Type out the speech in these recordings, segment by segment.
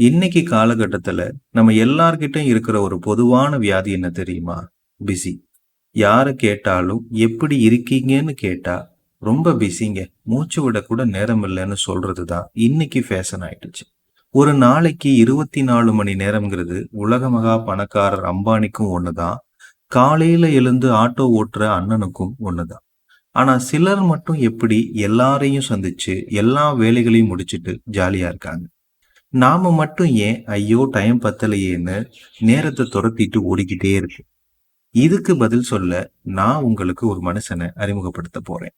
இன்னைக்கு காலகட்டத்துல நம்ம எல்லார்கிட்டயும் இருக்கிற ஒரு பொதுவான வியாதி என்ன தெரியுமா? பிஸி. யாரை கேட்டாலும் எப்படி இருக்கீங்கன்னு கேட்டா ரொம்ப பிஸிங்க. மூச்சு விட கூட நேரம் இல்லைன்னு சொல்றதுதான் இன்னைக்கு ஃபேஷன் ஆயிடுச்சு. ஒரு நாளைக்கு இருபத்தி நாலு மணி நேரம்ங்கிறது உலக மகா பணக்காரர் அம்பானிக்கும் ஒண்ணுதான். காலையில எழுந்து ஆட்டோ ஓட்டுற அண்ணனுக்கும் ஒண்ணுதான். ஆனா சிலர் மட்டும் எப்படி எல்லாரையும் சந்திச்சு எல்லா வேலைகளையும் முடிச்சிட்டு ஜாலியா இருக்காங்க. நாம மட்டும் ஏன் ஐயோ டைம் பத்தலையேன்னு நேரத்தை துரத்திட்டு ஓடிக்கிட்டே இருக்கு. இதுக்கு பதில் சொல்ல நான் உங்களுக்கு ஒரு மனுஷனை அறிமுகப்படுத்த போறேன்.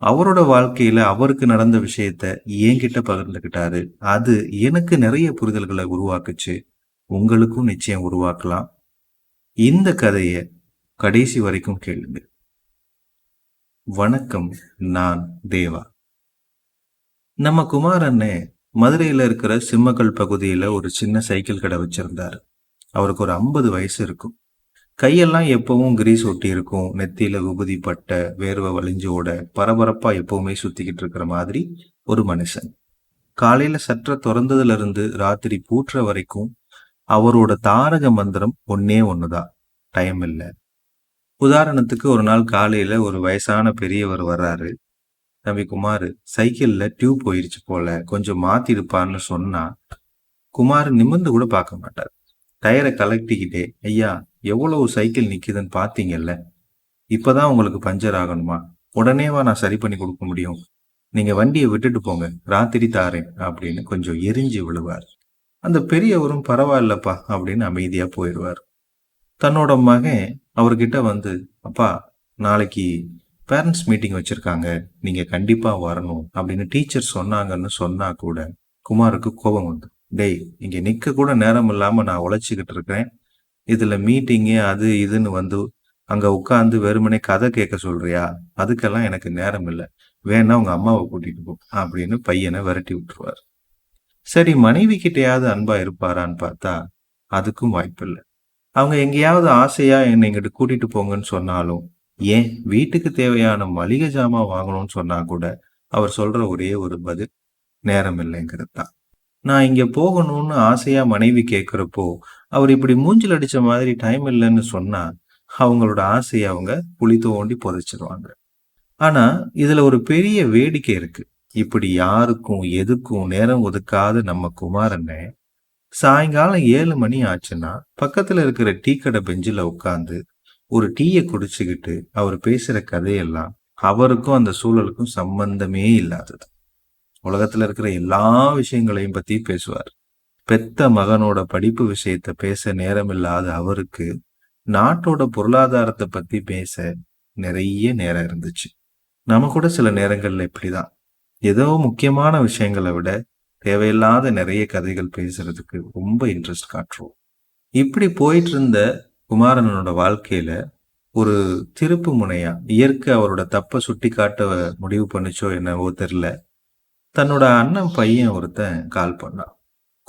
அவரோட வாழ்க்கையில அவருக்கு நடந்த விஷயத்த என்கிட்ட பகிர்ந்துகிட்டாரு அது எனக்கு நிறைய புரிதல்களை உருவாக்குச்சு. உங்களுக்கும் நிச்சயம் உருவாக்கலாம். இந்த கதையை கடைசி வரைக்கும் கேளுங்க. வணக்கம் நான் தேவா. நம்ம குமாரண்ணே மதுரையில இருக்கிற சிம்மக்கல் பகுதியில ஒரு சின்ன சைக்கிள் கடை வச்சிருந்தாரு. அவருக்கு ஒரு ஐம்பது வயசு இருக்கும். கையெல்லாம் எப்பவும் கிரீஸ் ஒட்டி இருக்கும். நெத்தியில விபூதி பட்ட வேர்வை வலிஞ்சு ஓட பரபரப்பா எப்பவுமே சுத்திக்கிட்டு இருக்கிற மாதிரி ஒரு மனுஷன். காலையில சற்ற திறந்ததுல இருந்து ராத்திரி பூற்ற வரைக்கும் அவரோட தாரக மந்திரம் ஒன்னே ஒண்ணுதான். டைம் இல்லை. உதாரணத்துக்கு ஒரு நாள் காலையில ஒரு வயசான பெரியவர் வர்றாரு. தம்பி குமார் சைக்கிள்ல டியூப் போயிருச்சு போல கொஞ்சம் மாத்திருப்பான்னு சொன்னா குமார் நிமிர்ந்து கூட பார்க்க மாட்டார். டயரை கலட்டிக்கிட்டே ஐயா எவ்வளவு சைக்கிள் நிக்குதுன்னு பாத்தீங்கல்ல இப்பதான் உங்களுக்கு பஞ்சர் ஆகணுமா? உடனேவா நான் சரி பண்ணி கொடுக்க முடியும். நீங்க வண்டியை விட்டுட்டு போங்க ராத்திரி தாரேன் அப்படின்னு கொஞ்சம் எரிஞ்சு விழுவார். அந்த பெரியவரும் பரவாயில்லப்பா அப்படின்னு அமைதியா போயிடுவார். தன்னோட மகன் அவர்கிட்ட வந்து அப்பா நாளைக்கு பேரண்ட்ஸ் மீட்டிங் வச்சிருக்காங்க. நீங்க கண்டிப்பா வரணும் அப்படின்னு டீச்சர் சொன்னாங்கன்னு சொன்னா கூட குமாருக்கு கோபம் வந்து டேய் இங்க நிக்க கூட நேரம் இல்லாம நான் உழைச்சிக்கிட்டு இருக்கேன் இதுல மீட்டிங்கு அது இதுன்னு வந்து அங்க உட்காந்து வெறுமனே கதை கேட்க சொல்றியா? அதுக்கெல்லாம் எனக்கு நேரம் இல்லை. வேணா உங்க அம்மாவை கூட்டிட்டு போ அப்படின்னு பையனை விரட்டி விட்டுருவார். சரி மனைவி கிட்டையாவது அன்பா இருப்பாரான்னு பார்த்தா அதுக்கும் வாய்ப்பு இல்லை அவங்க எங்கேயாவது ஆசையா என்னை இங்கிட்டு கூட்டிட்டு போங்கன்னு சொன்னாலும் ஏன் வீட்டுக்கு தேவையான மளிகை ஜாமான் வாங்கணும்னு சொன்னா கூட அவர் சொல்ற ஒரே ஒரு பதில் நேரம் இல்லைங்கிறது தான் நான் இங்க போகணும்னு ஆசையா மனைவி கேட்கிறப்போ அவர் இப்படி மூஞ்சில் அடிச்ச மாதிரி டைம் இல்லைன்னு சொன்னா அவங்களோட ஆசையை அவங்க புளி தோண்டி புதைச்சிருவாங்க. ஆனா இதுல ஒரு பெரிய வேடிக்கை இருக்கு. இப்படி யாருக்கும் எதுக்கும் நேரம் ஒதுக்காத நம்ம குமாரனை சாயங்காலம் ஏழு மணி ஆச்சுன்னா பக்கத்துல இருக்கிற டீ கடை பெஞ்சில் உட்காந்து ஒரு டீயை குடிச்சுக்கிட்டு அவர் பேசுற கதையெல்லாம் அவருக்கும் அந்த சூழலுக்கும் சம்பந்தமே இல்லாதது. உலகத்துல இருக்கிற எல்லா விஷயங்களையும் பத்தி பேசுவார். பெத்த மகனோட படிப்பு விஷயத்த பேச நேரம் இல்லாத அவருக்கு நாட்டோட பொருளாதாரத்தை பத்தி பேச நிறைய நேரம் இருந்துச்சு. நம்ம கூட சில நேரங்கள்ல இப்படிதான். ஏதோ முக்கியமான விஷயங்களை விட தேவையில்லாத நிறைய கதைகள் பேசுறதுக்கு ரொம்ப இன்ட்ரெஸ்ட் காட்டுறோம். இப்படி போயிட்டு இருந்த குமாரனோட வாழ்க்கையில ஒரு திருப்பு முனையா இயற்கை அவரோட தப்பை சுட்டி காட்ட முடிவு பண்ணுச்சோ என்னவோ தெரியல. தன்னோட அண்ணன் பையன் ஒருத்தன் கால் பண்ணான்.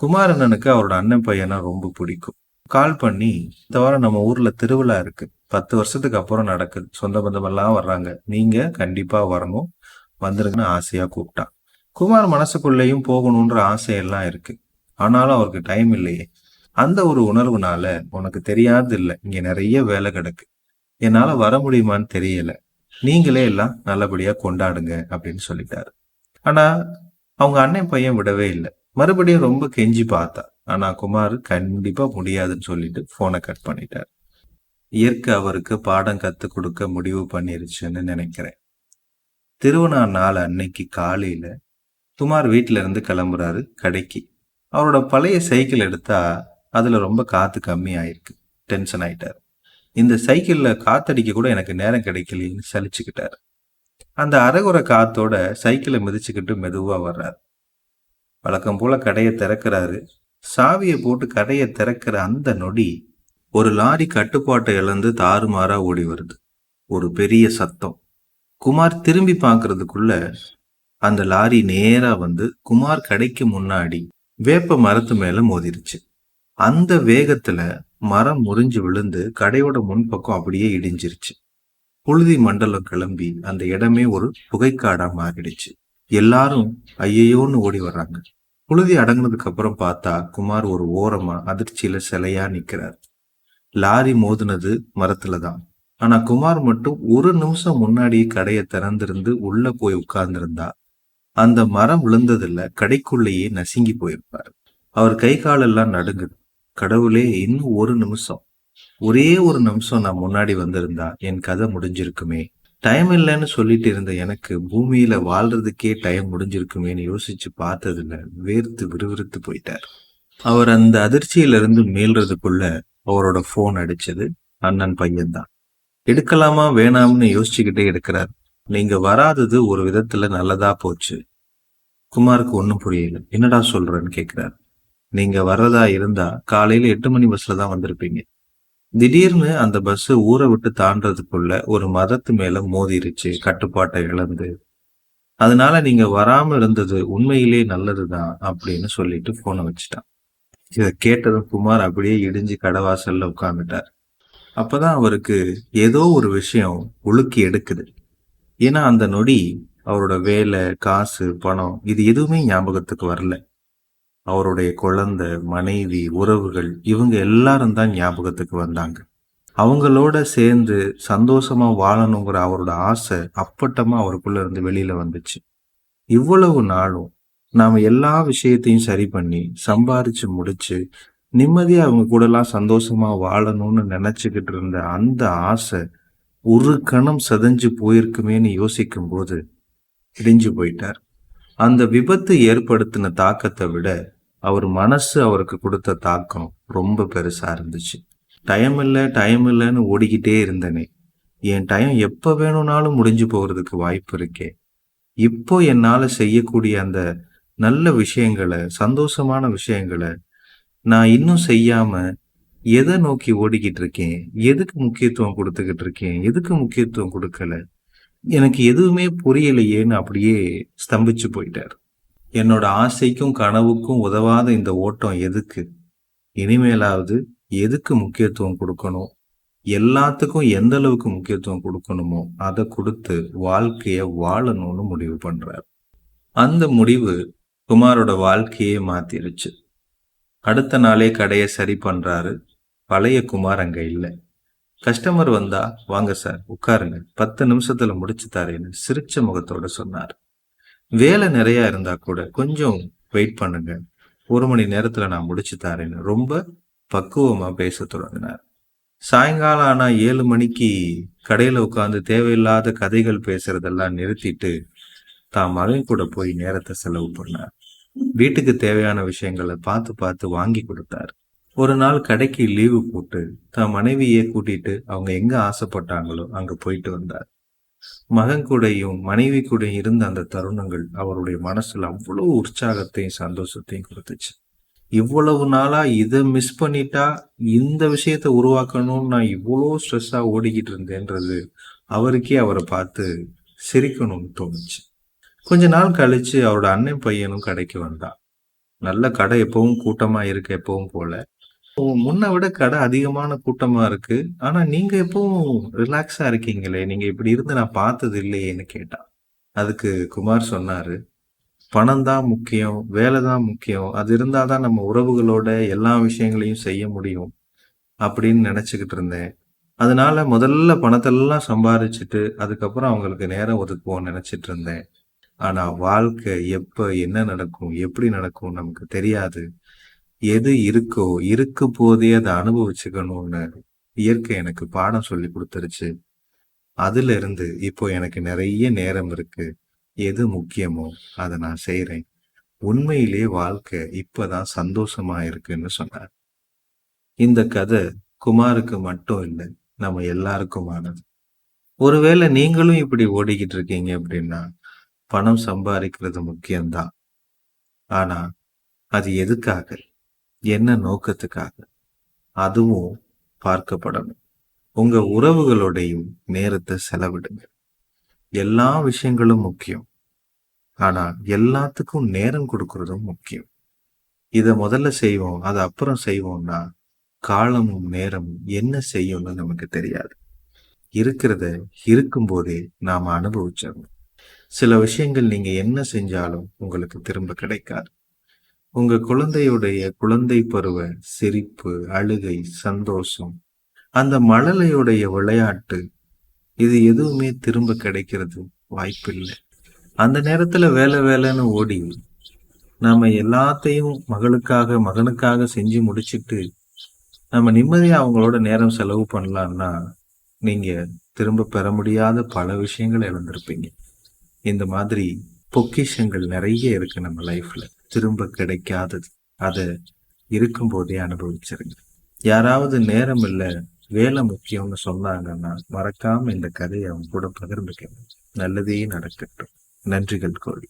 குமாரண்ணனுக்கு அவரோட அண்ணன் பையனா ரொம்ப பிடிக்கும். கால் பண்ணி இந்த வாரம் நம்ம ஊர்ல திருவிழா இருக்கு. பத்து வருஷத்துக்கு அப்புறம் நடக்குது. சொந்த பந்தமெல்லாம் வர்றாங்க. நீங்க கண்டிப்பா வரணும். வந்துருங்கன்னு ஆசையா கூப்பிட்டான். குமார் மனசுக்குள்ளேயும் போகணுன்ற ஆசையெல்லாம் இருக்கு. ஆனாலும் அவருக்கு டைம் இல்லையே. அந்த ஒரு உணர்வுனால உனக்கு தெரியாது இல்லை இங்க நிறைய வேலை கிடக்கு. என்னால வர முடியுமான்னு தெரியல. நீங்களே எல்லாம் நல்லபடியா கொண்டாடுங்க அப்படின்னு சொல்லிட்டாரு. ஆனா அவங்க அண்ணன் பையன் விடவே இல்லை. மறுபடியும் ரொம்ப கெஞ்சி பார்த்தா. ஆனா குமார் கண்டிப்பா முடியாதுன்னு சொல்லிட்டு போனை கட் பண்ணிட்டார். இயற்கை அவருக்கு பாடம் கத்து கொடுக்க முடிவு பண்ணிருச்சுன்னு நினைக்கிறேன். திருவண்ணா நாள் அன்னைக்கு காலையில குமார் வீட்டில இருந்து கிளம்புறாரு கடைக்கு. அவரோட பழைய சைக்கிள் எடுத்தா அதில் ரொம்ப காற்று கம்மியாயிருக்கு. டென்ஷன் ஆயிட்டார். இந்த சைக்கிளில் காத்தடிக்க கூட எனக்கு நேரம் கிடைக்கலன்னு சலிச்சுக்கிட்டார். அந்த அரைகுறை காத்தோட சைக்கிளை மிதிச்சுக்கிட்டு மெதுவாக வர்றாரு. வழக்கம் போல கடையை திறக்கிறாரு. சாவியை போட்டு கடையை திறக்கிற அந்த நொடி ஒரு லாரி கட்டுப்பாட்டை இழந்து தாறுமாறா ஓடி வருது. ஒரு பெரிய சத்தம். குமார் திரும்பி பார்க்கறதுக்குள்ள அந்த லாரி நேரா வந்து குமார் கடைக்கு முன்னாடி வேப்ப மரத்து மேல மோதிருச்சு. அந்த வேகத்துல மரம் முறிஞ்சு விழுந்து கடையோட முன்பக்கம் அப்படியே இடிஞ்சிருச்சு. புழுதி மண்டலம் கிளம்பி அந்த இடமே ஒரு புகைக்காடா மாறிடுச்சு. எல்லாரும் ஐயையோன்னு ஓடி வர்றாங்க. புழுதி அடங்குனதுக்கு அப்புறம் பார்த்தா குமார் ஒரு ஓரமா அதிர்ச்சியில சிலையா நிக்கிறார். லாரி மோதுனது மரத்துல தான். ஆனா குமார் மட்டும் ஒரு நிமிஷம் முன்னாடி கடையை திறந்திருந்து உள்ள போய் உட்கார்ந்திருந்தா அந்த மரம் விழுந்ததுல கடைக்குள்ளேயே நசுங்கி போயிருப்பார். அவர் கை காலெல்லாம் நடுங்குது. கடவுளே இன்னும் ஒரு நிமிஷம். ஒரே ஒரு நிமிஷம் நான் முன்னாடி வந்திருந்தா என் கதை முடிஞ்சிருக்குமே. டைம் இல்லைன்னு சொல்லிட்டு இருந்த எனக்கு பூமியில வாழ்றதுக்கே டைம் முடிஞ்சிருக்குமேன்னு யோசிச்சு பார்த்ததுல வேர்த்து விறுவிறுத்து போயிட்டார். அவர் அந்த அதிர்ச்சியிலிருந்து மீள்றதுக்குள்ள அவரோட போன் அடிச்சது அண்ணன் பையன்தான். எடுக்கலாமா வேணாம்னு யோசிச்சுக்கிட்டே எடுக்கிறார். நீங்க வராதது ஒரு விதத்துல நல்லதா போச்சு. குமாருக்கு ஒன்றும் புரியல. என்னடா சொல்றேன்னு கேட்கிறார் நீங்க வர்றதா இருந்தா காலையில எட்டு மணி பஸ்ல தான் வந்திருப்பீங்க. திடீர்னு அந்த பஸ் ஊரை விட்டு தாண்டதுக்குள்ள ஒரு மதத்து மேல மோதிருச்சு கட்டுப்பாட்டை இழந்து. அதனால நீங்க வராம இருந்தது உண்மையிலே நல்லதுதான் அப்படின்னு சொல்லிட்டு போனை வச்சுட்டான். இதை கேட்டதும் குமார் அப்படியே இடிஞ்சு கடவாசல்ல உட்காந்துட்டார் அப்பதான் அவருக்கு ஏதோ ஒரு விஷயம் உழுக்கி எடுக்குது. ஏன்னா அந்த நொடி அவரோட வேலை காசு பணம் இது எதுவுமே ஞாபகத்துக்கு வரல. அவருடைய குழந்தை மனைவி உறவுகள் இவங்க எல்லாரும் தான் ஞாபகத்துக்கு வந்தாங்க. அவங்களோட சேர்ந்து சந்தோஷமா வாழணுங்கிற அவரோட ஆசை அப்பட்டமா அவருக்குள்ள இருந்து வெளியில வந்துச்சு. இவ்வளவு நாளும் நாம எல்லா விஷயத்தையும் சரி பண்ணி சம்பாரிச்சு முடிச்சு நிம்மதியா அவங்க கூட எல்லாம் சந்தோஷமா வாழணும்னு நினைச்சுக்கிட்டு இருந்த அந்த ஆசை ஒரு கணம் சதஞ்சு போயிருக்குமேன்னு யோசிக்கும் போது இடிஞ்சு போயிட்டார். அந்த விபத்து ஏற்படுத்தின தாக்கத்தை விட அவர் மனசு அவருக்கு கொடுத்த தாக்கம் ரொம்ப பெருசாக இருந்துச்சு. டைம் இல்லை டைம் இல்லைன்னு ஓடிக்கிட்டே இருந்தனே. என் டைம் எப்போ வேணும்னாலும் முடிஞ்சு போகிறதுக்கு வாய்ப்பு இருக்கே. இப்போ என்னால் செய்யக்கூடிய அந்த நல்ல விஷயங்களை சந்தோஷமான விஷயங்களை நான் இன்னும் செய்யாமல் எதை நோக்கி ஓடிக்கிட்டு இருக்கேன்? எதுக்கு முக்கியத்துவம் கொடுத்துக்கிட்டு இருக்கேன்? எதுக்கு முக்கியத்துவம் கொடுக்கல? எனக்கு எதுவுமே புரியலையேன்னு அப்படியே ஸ்தம்பிச்சு போயிட்டார். என்னோட ஆசைக்கும் கனவுக்கும் உதவாத இந்த ஓட்டம் எதுக்கு? இனிமேலாவது எதுக்கு முக்கியத்துவம் கொடுக்கணும்? எல்லாத்துக்கும் எந்த அளவுக்கு முக்கியத்துவம் கொடுக்கணுமோ அதை கொடுத்து வாழ்க்கையை வாழணும்னு முடிவு பண்றார். அந்த முடிவு குமாரோட வாழ்க்கையே மாத்திருச்சு. அடுத்த நாளே கடையை சரி பண்றாரு. பழைய குமார் அங்க இல்லை. கஸ்டமர் வந்தா வாங்க சார் உட்காருங்க. பத்து நிமிஷத்துல முடிச்சு தரேன்னு சிரிச்ச முகத்தோட சொன்னார். வேலை நிறையா இருந்தா கூட கொஞ்சம் வெயிட் பண்ணுங்க. ஒரு மணி நேரத்துல நான் முடிச்சு தரேன்னு ரொம்ப பக்குவமா பேச தொடங்கினார். சாயங்காலம் ஆனால் ஏழு மணிக்கு கடையில உட்காந்து தேவையில்லாத கதைகள் பேசுறதெல்லாம் நிறுத்திட்டு தான் மகன் கூட போய் நேரத்தை செலவு பண்ணார். வீட்டுக்கு தேவையான விஷயங்களை பார்த்து பார்த்து வாங்கி கொடுத்தார். ஒரு நாள் கடைக்கு லீவு போட்டு தான் மனைவியை கூட்டிட்டு அவங்க எங்க ஆசைப்பட்டாங்களோ அங்க போயிட்டு வந்தார். மகன் கூடையும் மனைவி கூடையும் இருந்த அந்த தருணங்கள் அவருடைய மனசுல அவ்வளவு உற்சாகத்தையும் சந்தோஷத்தையும் கொடுத்துச்சு. இவ்வளவு நாளா இதை மிஸ் பண்ணிட்டா இந்த விஷயத்த உருவாக்கணும்னு நான் இவ்வளோ ஸ்ட்ரெஸ்ஸா ஓடிக்கிட்டு இருந்தேன்றது அவருக்கே அவரை பார்த்து சிரிக்கணும்னு தோணுச்சு. கொஞ்ச நாள் கழிச்சு அவரோட அண்ணன் பையனும் கடைக்கு வந்தான். நல்ல கடை எப்பவும் கூட்டமா இருக்க எப்பவும் போல. முன்ன விட கடை அதிகமான கூட்டமா இருக்கு. ஆனா நீங்க எப்பவும் ரிலாக்ஸா இருக்கீங்களே? நீங்க இப்படி இருந்து நான் பார்த்தது இல்லையேன்னு கேட்டா. அதுக்கு குமார் சொன்னாரு. பணம் தான் முக்கியம் வேலை தான் முக்கியம். அது இருந்தால் தான் நம்ம உறவுகளோட எல்லா விஷயங்களையும் செய்ய முடியும் அப்படின்னு நினச்சிக்கிட்டு இருந்தேன். அதனால முதல்ல பணத்தெல்லாம் சம்பாரிச்சுட்டு அதுக்கப்புறம் அவங்களுக்கு நேரம் ஒதுக்குவோம் நினச்சிட்டு இருந்தேன். ஆனால் வாழ்க்கை எப்போ என்ன நடக்கும் எப்படி நடக்கும் நமக்கு தெரியாது. எது இருக்கோ இருக்கும் போதே அதை அனுபவிச்சுக்கணும்னு இயற்கை எனக்கு பாடம் சொல்லி கொடுத்துருச்சு. அதுல இருந்து இப்போ எனக்கு நிறைய நேரம் இருக்கு. எது முக்கியமோ அதை நான் செய்யறேன் உண்மையிலே வாழ்க்கை இப்பதான் சந்தோஷமா இருக்குன்னு சொன்னார். இந்த கதை குமாருக்கு மட்டும் இல்லை நம்ம எல்லாருக்குமானது. ஒருவேளை நீங்களும் இப்படி ஓடிக்கிட்டு இருக்கீங்க அப்படின்னா பணம் சம்பாதிக்கிறது முக்கியம்தான். ஆனா அது எதுக்காக? என்ன நோக்கத்துக்காக? அதுவும் பார்க்கப்படணும். உங்க உறவுகளோடையும் நேரத்தை செலவிடுங்க. எல்லா விஷயங்களும் முக்கியம். ஆனா எல்லாத்துக்கும் நேரம் கொடுக்கறதும் முக்கியம். இதை முதல்ல செய்வோம் அதை அப்புறம் செய்வோம்னா காலமும் நேரமும் என்ன செய்யும்னு நமக்கு தெரியாது. இருக்கிறத இருக்கும்போதே நாம அனுபவிச்சிடணும். சில விஷயங்கள் நீங்க என்ன செஞ்சாலும் உங்களுக்கு திரும்ப கிடைக்காது. உங்க குழந்தையுடைய குழந்தை பருவ சிரிப்பு அழுகை சந்தோஷம் அந்த மழலையுடைய விளையாட்டு இது எதுவுமே திரும்ப கிடைக்கிறது வாய்ப்பில்லை. அந்த நேரத்துல வேலை வேலைன்னு ஓடி நாம எல்லாத்தையும் மகளுக்காக மகனுக்காக செஞ்சு முடிச்சிட்டு நம்ம நிம்மதியா அவங்களோட நேரம் செலவு பண்ணலாம்னா நீங்க திரும்ப பெற முடியாத பல விஷயங்கள் இழந்திருப்பீங்க. இந்த மாதிரி பொக்கிஷங்கள் நிறைய இருக்கு நம்ம லைஃப்ல திரும்ப கிடைக்காதது. அதை இருக்கும்போதே அனுபவிச்சிருங்க. யாராவது நேரம் இல்லை வேலை முக்கியம்னு சொன்னாங்கன்னா மறக்காம இந்த கதையை அவங்க கூட பகிர்ந்துக்கணும் நல்லதே நடக்கட்டும். நன்றிகள் கோழி.